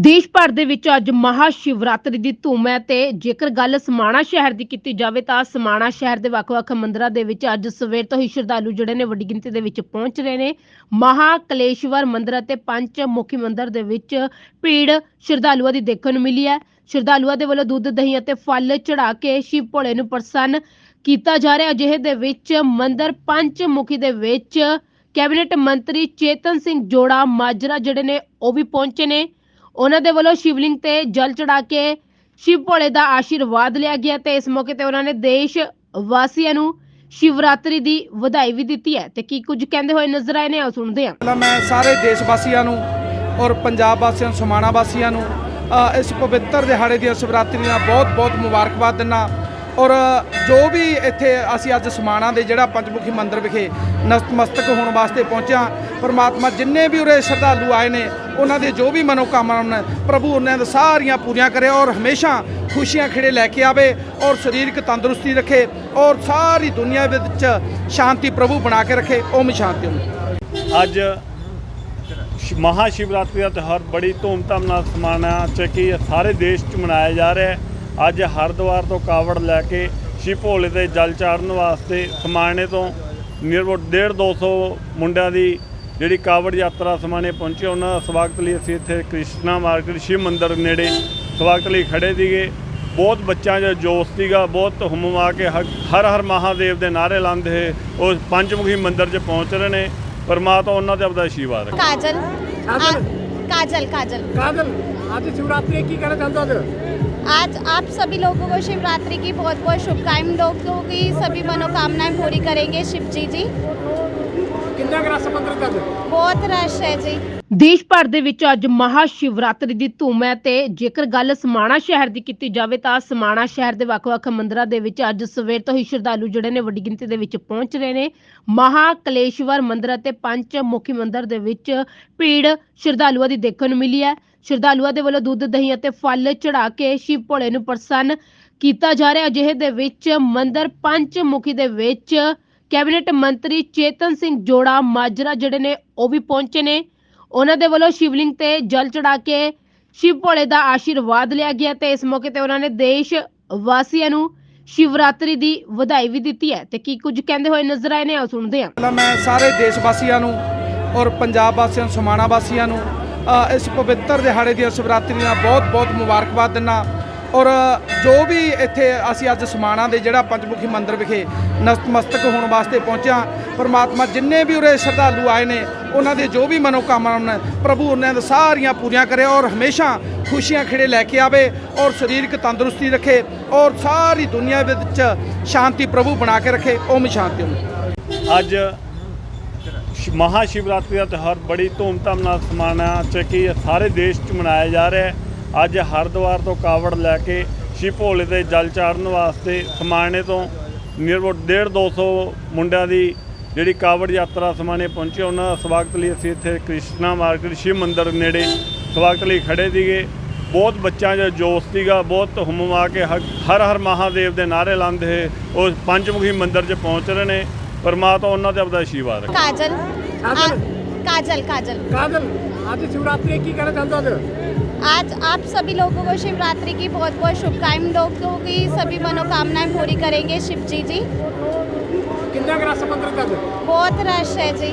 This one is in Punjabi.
ਦੇਸ਼ ਭਰ ਦੇ ਵਿੱਚ ਅੱਜ ਮਹਾ ਸ਼ਿਵਰਾਤਰੀ ਦੀ ਧੂਮ ਹੈ ਤੇ ਜੇਕਰ ਗੱਲ ਸਮਾਣਾ ਸ਼ਹਿਰ ਦੀ ਕੀਤੀ ਜਾਵੇ ਤਾਂ ਸਮਾਣਾ ਸ਼ਹਿਰ ਦੇ ਵੱਖ-ਵੱਖ ਮੰਦਰਾਂ ਦੇ ਵਿੱਚ ਅੱਜ ਸਵੇਰ ਤੋਂ ਹੀ ਸ਼ਰਧਾਲੂ ਜਿਹੜੇ ਨੇ ਵੱਡੀ ਗਿਣਤੀ ਦੇ ਵਿੱਚ ਪਹੁੰਚ ਰਹੇ ਨੇ। ਮਹਾ ਕਲੇਸ਼ਵਰ ਮੰਦਿਰ ਅਤੇ ਪੰਚ ਮੁਖੀ ਮੰਦਿਰ ਦੇ ਵਿੱਚ ਭੀੜ ਸ਼ਰਧਾਲੂਆਂ ਦੀ ਦੇਖਣ ਨੂੰ ਮਿਲੀ ਹੈ। ਸ਼ਰਧਾਲੂਆਂ ਦੇ ਵੱਲੋਂ ਦੁੱਧ, ਦਹੀਂ ਅਤੇ ਫਲ ਚੜਾ ਕੇ ਸ਼ਿਵ ਭੋਲੇ ਨੂੰ ਪ੍ਰਸੰਨ ਕੀਤਾ ਜਾ ਰਿਹਾ। ਅਜਿਹੇ ਦੇ ਵਿੱਚ ਮੰਦਿਰ ਪੰਚ ਮੁਖੀ ਦੇ ਵਿੱਚ ਕੈਬਨਿਟ ਮੰਤਰੀ ਚੇਤਨ ਸਿੰਘ ਜੋੜਾ, ਮਾਜਰਾ ਜਿਹੜੇ ਨੇ ਉਹ ਵੀ ਪਹੁੰਚੇ ਨੇ। ਉਹਨਾਂ ਦੇ ਵੱਲੋਂ ਸ਼ਿਵਲਿੰਗ ਤੇ ਜਲ ਚੜਾ ਕੇ ਸ਼ਿਵ ਭੋਲੇ ਦਾ ਆਸ਼ੀਰਵਾਦ ਲਿਆ ਗਿਆ ਤੇ ਇਸ ਮੌਕੇ ਤੇ ਉਹਨਾਂ ਨੇ ਦੇਸ਼ ਵਾਸੀਆਂ ਨੂੰ ਸ਼ਿਵਰਾਤਰੀ ਦੀ ਵਧਾਈ ਵੀ ਦਿੱਤੀ ਹੈ। ਤੇ ਕੀ ਕੁਝ ਕਹਿੰਦੇ ਹੋਏ ਨਜ਼ਰ ਆਏ ਨੇ ਆਓ ਸੁਣਦੇ ਹਾਂ। ਪਹਿਲਾਂ ਮੈਂ ਸਾਰੇ ਦੇਸ਼ ਵਾਸੀਆਂ ਨੂੰ ਔਰ ਪੰਜਾਬ ਵਾਸੀਆਂ ਨੂੰ, ਸਮਾਣਾ ਵਾਸੀਆਂ ਨੂੰ ਇਸ ਪਵਿੱਤਰ ਦਿਹਾੜੇ ਦੀਆਂ ਸ਼ਿਵਰਾਤਰੀ ਦੀਆਂ ਬਹੁਤ ਬਹੁਤ ਮੁਬਾਰਕਬਾਦ ਦਿੰਦਾ ਔਰ ਜੋ ਵੀ ਇੱਥੇ ਅਸੀਂ ਅੱਜ ਸਮਾਣਾ ਦੇ ਜਿਹੜਾ ਪੰਚਮੁਖੀ ਮੰਦਿਰ ਵਿਖੇ ਨਤਮਸਤਕ ਹੋਣ ਵਾਸਤੇ ਪਹੁੰਚਿਆ, ਪਰਮਾਤਮਾ ਜਿੰਨੇ ਵੀ ਉਰੇ ਸ਼ਰਧਾਲੂ ਆਏ ਨੇ ਉਹਨਾਂ ਦੇ ਜੋ ਵੀ ਮਨੋਕਾਮਨਾ ਪ੍ਰਭੂ ਉਹਨਾਂ ਦੇ ਸਾਰੀਆਂ ਪੂਰੀਆਂ ਕਰੇ ਔਰ ਹਮੇਸ਼ਾ ਖੁਸ਼ੀਆਂ ਖਿੜੇ ਲੈ ਕੇ ਆਵੇ ਔਰ ਸਰੀਰਕ ਤੰਦਰੁਸਤੀ ਰੱਖੇ ਔਰ ਸਾਰੀ ਦੁਨੀਆ ਵਿੱਚ ਸ਼ਾਂਤੀ ਪ੍ਰਭੂ ਬਣਾ ਕੇ ਰੱਖੇ। ਓਮ ਸ਼ਾਂਤੀ। ਓਮ ਅੱਜ ਸ਼- ਮਹਾ ਸ਼ਿਵਰਾਤਰੀ ਦਾ ਤਿਉਹਾਰ ਬੜੀ ਧੂਮਧਾਮ ਨਾਲ ਸਮਾਣਾ ਚ ਕਿ ਸਾਰੇ ਦੇਸ਼ 'ਚ ਮਨਾਇਆ ਜਾ ਰਿਹਾ ਹੈ। ਅੱਜ ਹਰਿਦੁਆਰ ਤੋਂ ਕਾਵੜ ਲੈ ਕੇ ਸ਼ਿਵ ਭੋਲੇ ਦੇ ਜਲ ਚਾੜਨ ਵਾਸਤੇ ਸਮਾਣੇ ਤੋਂ ਨਿਰਵਟ 1.5 200 ਮੁੰਡਿਆਂ ਦੀ ਜਿਹੜੀ ਕਾਵੜ ਯਾਤਰਾ ਸਮਾਣੇ ਪਹੁੰਚੀ ਉਹਨਾਂ ਦਾ ਸਵਾਗਤ ਲਈ ਅਸੀਂ ਇੱਥੇ ਕ੍ਰਿਸ਼ਨਾ ਮਾਰਕੀਟ ਸ਼ਿਵ ਮੰਦਿਰ ਨੇੜੇ ਸਵਾਗਤ ਲਈ ਖੜੇ ਸੀਗੇ ਬਹੁਤ ਬੱਚਿਆਂ 'ਚ ਜੋਸ਼ ਸੀਗਾ ਬਹੁਤ ਹੁਮਮਾ ਕੇ ਹ- ਹਰ ਹਰ ਮਹਾਦੇਵ ਦੇ ਨਾਅਰੇ ਲਾਉਂਦੇ ਹੋਏ ਉਹ ਪੰਚਮੁਖੀ ਮੰਦਿਰ 'ਚ ਪਹੁੰਚ ਰਹੇ ਨੇ ਪਰਮਾਤਮਾ ਉਹਨਾਂ ਤੇ ਆਪਦਾ ਆਸ਼ੀਰਵਾਦ ਰੱਖੇ काजल काजल? आ- काजल काजल काजल आज शिवरात्रि की कहना चाहता हो आज आप सभी लोगों को शिवरात्रि की बहुत बहुत शुभकामनाएं लोगों की सभी मनोकामनाएं पूरी करेंगे शिव जी जी ਰਸ ਦੇਸ਼ ਭਰ ਦੇ ਵਿੱਚ ਅੱਜ ਮਹਾ ਸ਼ਿਵਰਾਤਰੀ ਦੀ ਧੂਮ ਹੈ ਤੇ ਜੇਕਰ ਗੱਲ ਸਮਾਣਾ ਸ਼ਹਿਰ ਦੀ ਕੀਤੀ ਜਾਵੇ ਤਾਂ ਸਮਾਣਾ ਸ਼ਹਿਰ ਦੇ ਵੱਖ-ਵੱਖ ਮੰਦਰਾਂ ਦੇ ਵਿੱਚ ਅੱਜ ਸਵੇਰ ਤੋਂ ਹੀ ਸ਼ਰਧਾਲੂ ਜਿਹੜੇ ਨੇ ਵੱਡੀ ਗਿਣਤੀ ਦੇ ਵਿੱਚ ਪਹੁੰਚ ਰਹੇ ਨੇ। ਮਹਾ ਕਲੇਸ਼ਵਰ ਮੰਦਰ ਅਤੇ ਪੰਚ ਮੁਖੀ ਮੰਦਰ ਦੇ ਵਿੱਚ ਭੀੜ ਸ਼ਰਧਾਲੂਆਂ ਦੀ ਦੇਖਣ ਨੂੰ ਮਿਲੀ ਹੈ। ਸ਼ਰਧਾਲੂਆਂ ਦੇ ਵੱਲੋਂ ਦੁੱਧ ਦਹੀਂ ਅਤੇ ਫਲ ਚੜਾ ਕੇ ਸ਼ਿਵ ਭੋਲੇ ਨੂੰ ਪ੍ਰਸੰਨ ਕੀਤਾ ਜਾ ਰਿਹਾ। ਅਜਿਹੇ ਦੇ ਵਿੱਚ ਮੰਦਰ ਪੰਚ ਮੁਖੀ ਦੇ ਵਿੱਚ ਕੈਬਨਿਟ ਮੰਤਰੀ ਚੇਤਨ ਸਿੰਘ ਜੋੜਾ, ਮਾਜਰਾ ਜਿਹੜੇ ਨੇ, ਉਹ ਵੀ ਪਹੁੰਚੇ ਨੇ। ਉਹਨਾਂ ਦੇ ਵੱਲੋਂ ਸ਼ਿਵਲਿੰਗ ਤੇ ਜਲ ਚੜਾ ਕੇ ਸ਼ਿਵ ਭੋਲੇ ਦਾ ਆਸ਼ੀਰਵਾਦ ਲਿਆ ਗਿਆ ਤੇ ਇਸ ਮੌਕੇ ਤੇ ਉਹਨਾਂ ਨੇ ਦੇਸ਼ ਵਾਸੀਆਂ ਨੂੰ ਸ਼ਿਵਰਾਤਰੀ ਦੀ ਵਧਾਈ ਵੀ ਦਿੱਤੀ ਹੈ। ਤੇ ਕੀ ਕੁਝ ਕਹਿੰਦੇ ਹੋਏ ਨਜ਼ਰ ਆਏ ਨੇ ਆਓ ਸੁਣਦੇ ਹਾਂ। ਪਹਿਲਾਂ ਮੈਂ ਸਾਰੇ ਦੇਸ਼ ਵਾਸੀਆਂ ਨੂੰ ਔਰ ਪੰਜਾਬ ਵਾਸੀਆਂ ਨੂੰ, ਸਮਾਣਾ ਵਾਸੀਆਂ ਨੂੰ ਇਸ ਪਵਿੱਤਰ ਦਿਹਾੜੇ ਦੀਆਂ ਸ਼ਿਵਰਾਤਰੀ ਦੀਆਂ ਬਹੁਤ ਬਹੁਤ ਮੁਬਾਰਕਬਾਦ ਦਿੰਦਾ ਔਰ ਜੋ ਵੀ ਇੱਥੇ ਅਸੀਂ ਅੱਜ ਸਮਾਣਾ ਦੇ ਜਿਹੜਾ ਪੰਚਮੁਖੀ ਮੰਦਿਰ ਵਿਖੇ ਨਤਮਸਤਕ ਹੋਣ ਵਾਸਤੇ ਪਹੁੰਚਿਆ, ਪਰਮਾਤਮਾ ਜਿੰਨੇ ਵੀ ਉਰੇ ਸ਼ਰਧਾਲੂ ਆਏ ਨੇ, ਉਹਨਾਂ ਦੇ ਜੋ ਵੀ ਮਨੋਕਾਮਨਾ ਪ੍ਰਭੂ ਉਹਨਾਂ ਦੇ ਸਾਰੀਆਂ ਪੂਰੀਆਂ ਕਰੇ ਔਰ ਹਮੇਸ਼ਾ ਖੁਸ਼ੀਆਂ ਖਿੜੇ ਲੈ ਕੇ ਆਵੇ ਔਰ ਸਰੀਰਕ ਤੰਦਰੁਸਤੀ ਰੱਖੇ ਔਰ ਸਾਰੀ ਦੁਨੀਆ ਵਿੱਚ ਸ਼ਾਂਤੀ ਪ੍ਰਭੂ ਬਣਾ ਕੇ ਰੱਖੇ, ਓਮ ਸ਼ਾਂਤੀ। ਓਮ ਅੱਜ ਸ਼- ਮਹਾ ਸ਼ਿਵਰਾਤਰੀ ਦਾ ਤਿਉਹਾਰ ਬੜੀ ਧੂਮਧਾਮ ਨਾਲ ਸਮਾਣਾ ਚ ਕਿ ਸਾਰੇ ਦੇਸ਼ 'ਚ ਮਨਾਇਆ ਜਾ ਰਿਹਾ ਹੈ। ਅੱਜ ਹਰਦੁਆਰ ਤੋਂ ਕਾਵੜ ਲੈ ਕੇ ਸ਼ਿਵ ਭੋਲੇ ਦੇ ਜਲ ਚਾੜਨ ਵਾਸਤੇ ਸਮਾਣੇ ਤੋਂ ਨਿਰਵਟ 1.5 200 ਮੁੰਡਿਆਂ ਦੀ ਜਿਹੜੀ ਕਾਵੜ ਯਾਤਰਾ ਸਮਾਣੇ ਪਹੁੰਚੀ ਉਹਨਾਂ ਦਾ ਸਵਾਗਤ ਲਈ ਅਸੀਂ ਇੱਥੇ ਕ੍ਰਿਸ਼ਨਾ ਮਾਰਕੀਟ ਸ਼ਿਵ ਮੰਦਰ ਨੇੜੇ ਸਵਾਗਤ ਲਈ ਖੜੇ ਸੀਗੇ। ਬਹੁਤ ਬੱਚਾ ਜੋ ਜੋਸ਼ ਸੀਗਾ ਬਹੁਤ ਹੁਮਮਾ ਕੇ ਹਰ ਹਰ ਮਹਾਦੇਵ ਦੇ ਨਾਰੇ ਲਾਉਂਦੇ ਹੋਏ ਉਹ ਪੰਚਮੁਖੀ ਮੰਦਰ 'ਚ ਪਹੁੰਚ ਰਹੇ ਨੇ। ਪਰਮਾਤਮਾ ਉਹਨਾਂ ਤੇ ਆਪਦਾ ਆਸ਼ੀਰਵਾਦ ਕਾਜਲ। ਕਾਜਲ। ਕਾਜਲ ਕਾਜਲ। ਅੱਜ ਸ਼ਿਵਰਾਤਰੀ ਕੀ ਕਰਨਾ ਚਾਹੁੰਦਾ ਤੂੰ आज आप सभी लोगों को शिवरात्रि की बहुत बहुत शुभकामनाएँ। लोगों की सभी मनोकामनाएँ पूरी करेंगे शिव जी। जी कितना रश बहुत रश है जी।